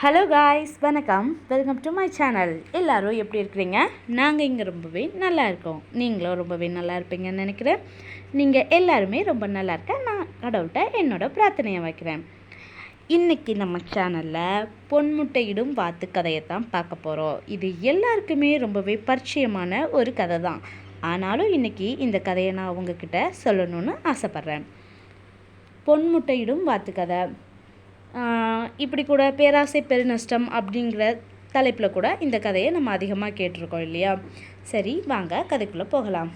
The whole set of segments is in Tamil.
ஹலோ காய்ஸ் வணக்கம். வெல்கம் டு மை சேனல் எல்லோரும் எப்படி இருக்கிறீங்க? நாங்கள் இங்கே ரொம்பவே நல்லா இருக்கோம். நீங்களும் ரொம்பவே நல்லா இருப்பீங்கன்னு நினைக்கிறேன். நீங்கள் எல்லாருமே ரொம்ப நல்லா இருக்க நான் கடவுள்கிட்ட என்னோட பிரார்த்தனையை வைக்கிறேன். இன்றைக்கி நம்ம சேனலில் பொன்முட்டையிடும் வாத்து கதையை தான் பார்க்க போகிறோம் இது எல்லாருக்குமே ரொம்பவே பரிச்சயமான ஒரு கதை தான். ஆனாலும் இன்றைக்கி இந்த கதையை நான் உங்ககிட்ட சொல்லணும்னு ஆசைப்பட்றேன். பொன்முட்டையிடும் வாத்து கதை. இப்படி கூட பேராசை பெருநஷ்டம் அப்படிங்கிற தலைப்பில் கூட இந்த கதையை நம்ம அதிகமாக கேட்டிருக்கோம் இல்லையா? சரி வாங்க கதைக்குள்ளே போகலாம்.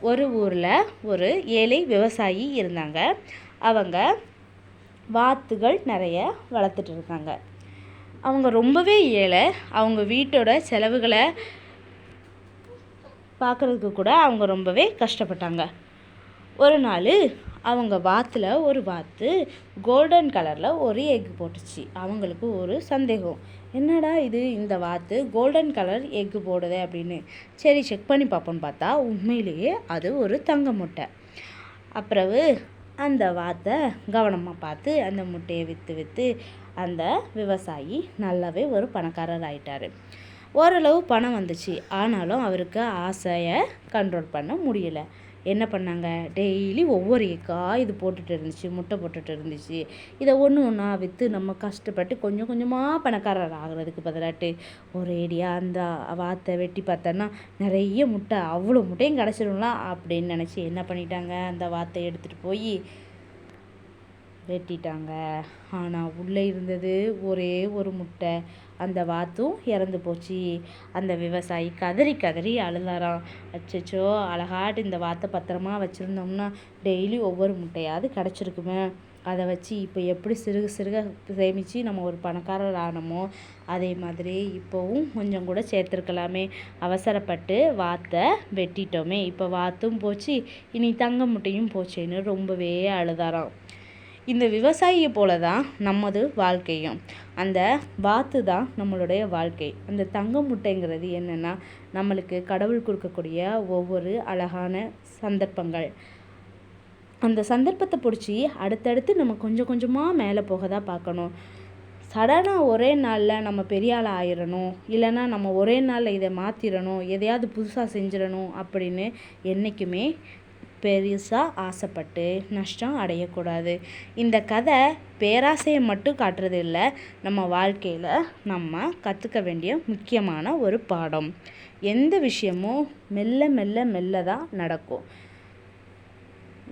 ஒரு ஊரில் ஒரு ஏழை விவசாயி இருந்தாங்க. அவங்க வாத்துகள் நிறைய வளர்த்துட்டு இருக்காங்க. அவங்க ரொம்பவே ஏழை. அவங்க வீட்டோட செலவுகளை பார்க்குறதுக்கு கூட அவங்க ரொம்பவே கஷ்டப்பட்டாங்க. ஒரு நாள் அவங்க வாத்தில் ஒரு வாத்து கோல்டன் கலரில் ஒரு எக் போட்டுச்சு. அவங்களுக்கு ஒரு சந்தேகம். என்னடா இது இந்த வாத்து கோல்டன் கலர் எக்கு போடுதே அப்படின்னு. சரி செக் பண்ணி பார்ப்போன்னு பார்த்தா உண்மையிலேயே அது ஒரு தங்க முட்டை. அப்புறவு அந்த வாத்தை கவனமாக பார்த்து அந்த முட்டையை விற்று விற்று அந்த விவசாயி நல்லாவே ஒரு பணக்காரர் ஆயிட்டார். ஓரளவு பணம் வந்துச்சு. ஆனாலும் அவருக்கு ஆசையை கண்ட்ரோல் பண்ண முடியல. என்ன பண்ணாங்க? டெய்லி ஒவ்வொரு ஏக்கா இது போட்டுட்டு இருந்துச்சு முட்டை போட்டுட்டு இருந்துச்சு. இதை ஒன்று ஒன்றா விற்று நம்ம கஷ்டப்பட்டு கொஞ்சம் கொஞ்சமாக பணக்காரர் ஆகிறதுக்கு பதிலாட்டு ஒரேடியாக அந்த வாத்தை வெட்டி பார்த்தோன்னா நிறைய முட்டை அவ்வளோ முட்டையும் கிடச்சிடும்லாம் அப்படின்னு நினச்சி என்ன பண்ணிட்டாங்க? அந்த வாத்தை எடுத்துகிட்டு போய் வெட்டிட்டாங்க. ஆனால் உள்ளே இருந்தது ஒரே ஒரு முட்டை. அந்த வாத்தும் இறந்து போச்சு. அந்த விவசாயி கதறி கதறி அழுதாராம். அச்சச்சோ அழகாட்டு இந்த வாத்தை பத்திரமா வச்சுருந்தோம்னா டெய்லி ஒவ்வொரு முட்டையாவது கிடச்சிருக்குமே. அதை வச்சு இப்போ எப்படி சிறுக சிறுக சேமித்து நம்ம ஒரு பணக்காரர் ஆனோமோ அதே மாதிரி இப்போவும் கொஞ்சம் கூட சேர்த்துருக்கலாமே. அவசரப்பட்டு வாத்தை வெட்டிட்டோமே. இப்போ வாத்தும் போச்சு. இனி தங்க முட்டையும் போச்சேன்னு ரொம்பவே அழுதாராம். இந்த விவசாயியை போல தான் நமது வாழ்க்கையும். அந்த வாத்து தான் நம்மளுடைய வாழ்க்கை. அந்த தங்க முட்டைங்கிறது என்னென்னா நம்மளுக்கு கடவுள் கொடுக்கக்கூடிய ஒவ்வொரு அழகான சந்தர்ப்பங்கள். அந்த சந்தர்ப்பத்தை பிடிச்சி அடுத்தடுத்து நம்ம கொஞ்சம் கொஞ்சமாக மேலே போக தான் பார்க்கணும் சடனாக ஒரே நாளில் நம்ம பெரிய ஆள் ஆயிடணும் இல்லைன்னா நம்ம ஒரே நாளில் இதை மாற்றிடணும் எதையாவது புதுசாக செஞ்சிடணும் அப்படின்னு என்றைக்குமே பெருசாக ஆசைப்பட்டு நஷ்டம் அடையக்கூடாது. இந்த கதை பேராசையை மட்டும் காட்டுறது இல்லை நம்ம வாழ்க்கையில் நம்ம கற்றுக்க வேண்டிய முக்கியமான ஒரு பாடம். எந்த விஷயமும் மெல்ல மெல்ல மெல்ல தான் நடக்கும்.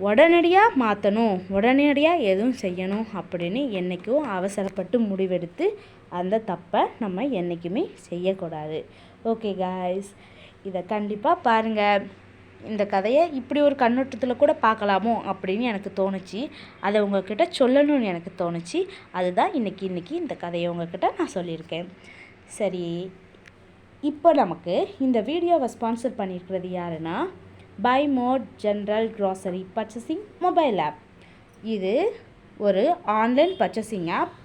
உடனடியாக மாற்றணும் உடனடியாக எதுவும் செய்யணும் அப்படின்னு என்றைக்கும் அவசரப்பட்டு முடிவெடுத்து அந்த தப்பை நம்ம என்றைக்குமே செய்யக்கூடாது. ஓகே காய்ஸ் இதை கண்டிப்பாக பாருங்கள் இந்த கதையை இப்படி ஒரு கண்ணோட்டத்தில் கூட பார்க்கலாமோ அப்படின்னு எனக்கு தோணுச்சு. அதை உங்ககிட்ட சொல்லணும்னு எனக்கு தோணுச்சு. அதுதான் இன்றைக்கி இன்றைக்கி இந்த கதையை உங்ககிட்ட நான் சொல்லியிருக்கேன். சரி இப்போ நமக்கு இந்த வீடியோவை ஸ்பான்சர் பண்ணியிருக்கிறது யாருன்னா by mod general grocery purchasing mobile app இது ஒரு ஆன்லைன் பர்ச்சேசிங் ஆப்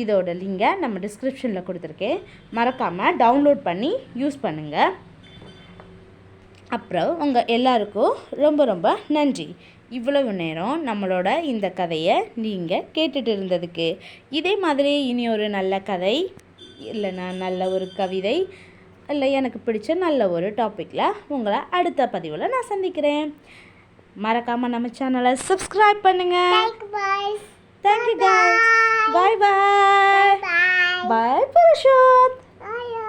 இதோட லிங்கை நம்ம டிஸ்கிரிப்ஷனில் கொடுத்துருக்கேன். மறக்காமல் டவுன்லோட் பண்ணி யூஸ் பண்ணுங்கள் அப்புறம் உங்கள் எல்லாருக்கும் ரொம்ப ரொம்ப நன்றி. இவ்வளவு நேரம் நம்மளோட இந்த கதையை நீங்கள் கேட்டுட்டு இருந்ததுக்கு. இதே மாதிரி இனி ஒரு நல்ல கதை இல்லைன்னா நல்ல ஒரு கவிதை இல்லை எனக்கு பிடிச்ச நல்ல ஒரு டாப்பிக்கில் உங்களை அடுத்த பதிவில் நான் சந்திக்கிறேன். மறக்காமல் நம்ம சேனலை சப்ஸ்கிரைப் பண்ணுங்கள். தேங்க்யூ பாய் பாய். பாய் புருஷோத்